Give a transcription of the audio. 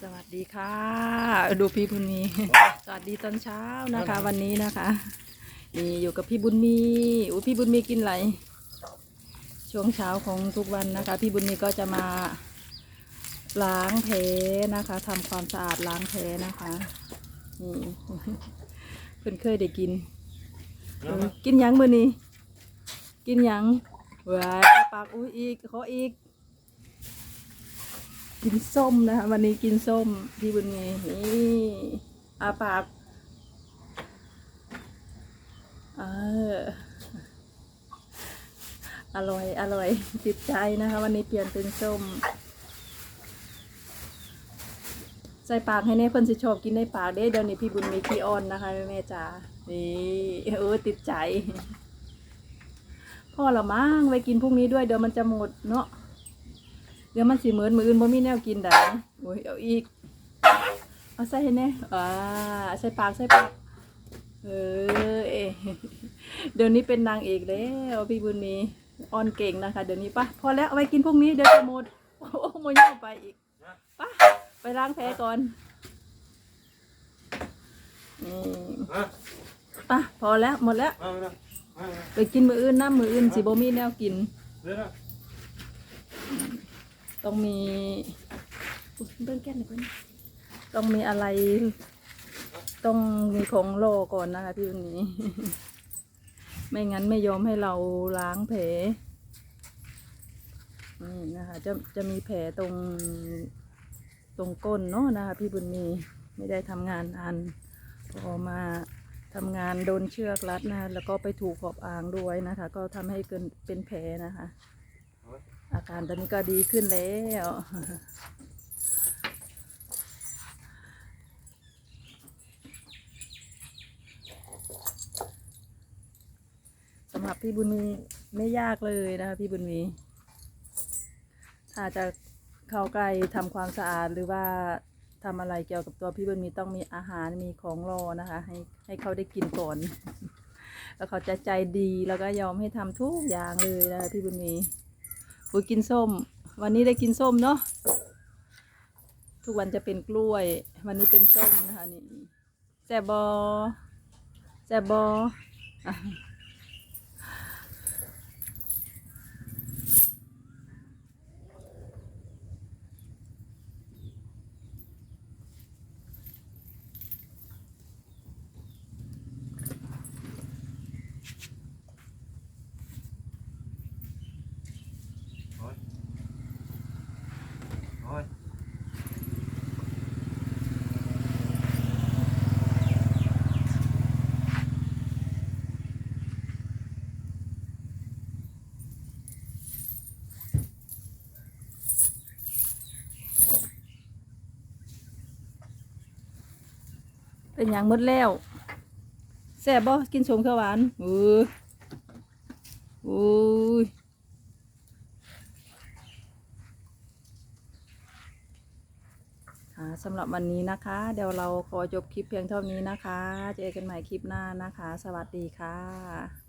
สวัสดีค่ะ ดูพี่บุญมี สวัสดีตอนเช้านะคะ วันนี้นะคะ นี่อยู่กับพี่บุญมีอู้พี่บุญมีกินอะไรช่วงเช้าของทุกวันนะคะ พี่บุญมีก็จะมาล้างแผลนะคะทำความสะอาดล้างแผลนะคะนี่เพิ่นเคยได้กินเออกินหยังมือนี้ กินหยังว้ายอ้าปากอุ้ยอีกขออีก กินส้มนะคะ วันนี้กินส้มพี่บุญมีนี่อาปากเอออร่อย อร่อยติดใจนะคะ วันนี้เปลี่ยนเป็นส้ม ใส่ปากให้แน่เพิ่นสิชอบกินในปากเด้เดี๋ยวนี้พี่บุญมีขี้อ้อนนะคะแม่แม่จ๋านี่เออติดใจพ่อละมั้งไว้กินพรุ่งนี้ด้วยเดี๋ยวมันจะหมดเนาะ เดี๋ยวมันสิเหมือนมืออื่นบ่มีแนวกินได้โอ้ยเอาอีก เอาใส่ให้แน่อ่าใส่ปากใส่ปากเออเอะเดี๋ยวนี้เป็นนางเอกแล้วพี่บุญมีออนเก่งนะคะเดี๋ยวนี้ปะพอแล้วเอาไว้กินพรุ่งนี้เดี๋ยวจะหมดโอ้โมย่อไปอีกปะไปล้างแผลก่อนนี่ฮะปะพอแล้วหมดแล้วมามามามาไปกินมืออื่นนะมืออื่นสิบ่มีแนวกินเดี๋ยวนะ ต้องมีอุ๊ยเบิ้งแก้นหน่อยเพิ่นต้องมีอะไร ต้องมีของโลก่อนนะคะพี่วันนี้ ไม่งั้นไม่ยอมให้เราล้างแผลนี่นะคะ จะจะมีแผลตรงตรงก้นเนาะนะคะพี่บุญมีไม่ได้ทำงานอันพอมาทำงานโดนเชือกรัดนะคะแล้วก็ไปถูกขอบอ่างด้วยนะคะ ก็ทำให้เกินเป็นแผลนะคะ อาการตอนนี้ก็ดีขึ้นแล้วสำหรับพี่บุญมีไม่ยากเลยนะคะพี่บุญมีถ้าจะเข้าใกล้ทำความสะอาดหรือว่าทำอะไรเกี่ยวกับตัวพี่บุญมีต้องมีอาหารมีของรอนะคะ ให้ให้เขาได้กินก่อนแล้วเขาจะใจดีแล้วก็ยอมให้ทำทุกอย่างเลยนะคะพี่บุญมี อุ้ยกินส้ม วันนี้ได้กินส้มเนาะทุกวันจะเป็นกล้วย วันนี้เป็นส้มนะคะนี่แซบบอแซบบอ เป็นอย่างมดแล้วแซ่บบ่กินสมข้าวหวานอุ้ยอุ้ยสำหรับวันนี้นะคะ เดี๋ยวเราขอจบคลิปเพียงเท่านี้นะคะ เจอกันใหม่คลิปหน้านะคะ สวัสดีค่ะ